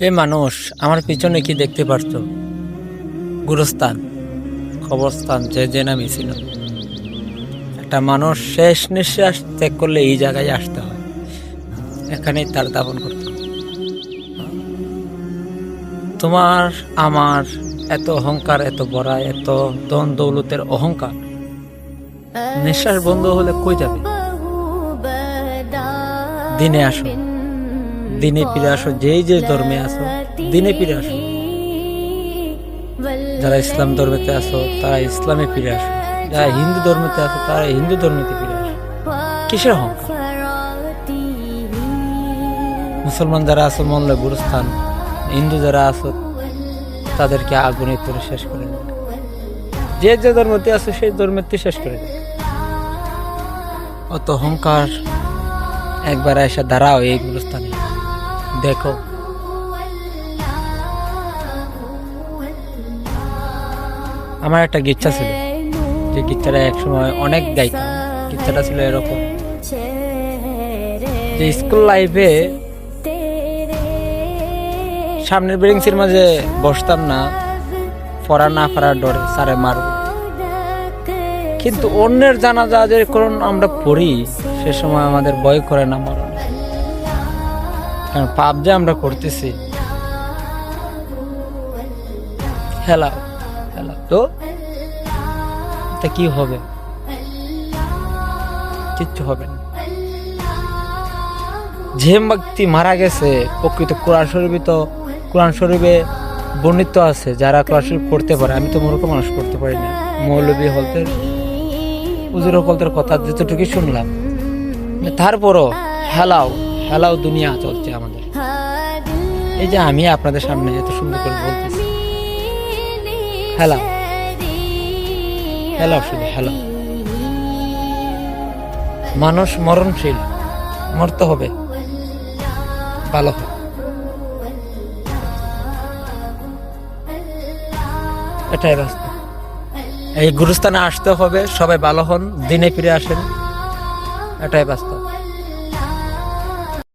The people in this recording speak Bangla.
এ মানুষ, আমার পিছনে কি দেখতে পারছ? গুরুস্থান, কবরস্থান যে যে নামই ছিল। একটা মানুষ শেষ নিঃশ্বাস ত্যাগ করলে এই জায়গায় আসতে হয়। এখানেই তার দাপন করতে। তোমার, আমার, এত অহংকার, এত বড় এত দন দৌলতের অহংকার। নিঃশ্বাস বন্ধ হলে কই যাবে? দিনে আসো। দিনে ফিরে আসো যেই যে ধর্মে আসো দিনে ফিরে আসো। যারা ইসলাম ধর্মেতে আসো তারা ইসলামে ফিরে আসো। যারা হিন্দু ধর্মেতে আসো তারা হিন্দু ধর্মেতে ফিরে আসো। কিসের অহংকার? মুসলমান যারা আছো মল্ল গুরুস্থান হিন্দু যারা আছো তাদেরকে আগুনে করে শেষ করে দেবে যে যে ধর্মতে আছো সেই ধর্মেতে শেষ করে দেবে অত অহংকার একবার এসে দাঁড়াও এই গুরুস্থানে। দেখো। আমার একটা গিচ্ছা ছিল। যে গিচ্ছাটা একসময় অনেক গাইতাম। গিচ্ছাটা ছিল এরকম। যে স্কুল লাইফে সামনের বেরিংসির মাঝে বসতাম না। পড়া না পড়ার ডরে স্যারে মারব। কিন্তু অন্যের জানাজা যে কোন আমরা পড়ি, সে সময় আমাদের ভয় করে না কারণ পাপ যে আমরা করতেছি। হেলা হেলা। তো? তা কি হবে? কিচ্ছু হবে না। যে ব্যক্তি মারা গেছে, প্রকৃত কোরআন শরীফে তো, কোরআন শরীফে বর্ণিত আছে, যারা কোরআন শরীফ পড়তে পারে। আমি তো মূর্খ মানুষ পড়তে পারি না। মৌলবী হলতের উজুর হলতের কথা যতটুকু শুনলাম। তারপরও হেলাও। হেলাও দুনিয়া চলছে আমাদের। এই যে আমি আপনাদের সামনে এত সুন্দর করে বলতেছি। হেলাও। হেলাও শুধু, হেলাও। মানুষ মরণশীল, মরতে হবে। ভালো হবে এটাই রাস্তা। এই গুরুস্থানে আসতে হবে, সবাই ভালো হন, দিনে ফিরে আসেন। এটাই বাস্তব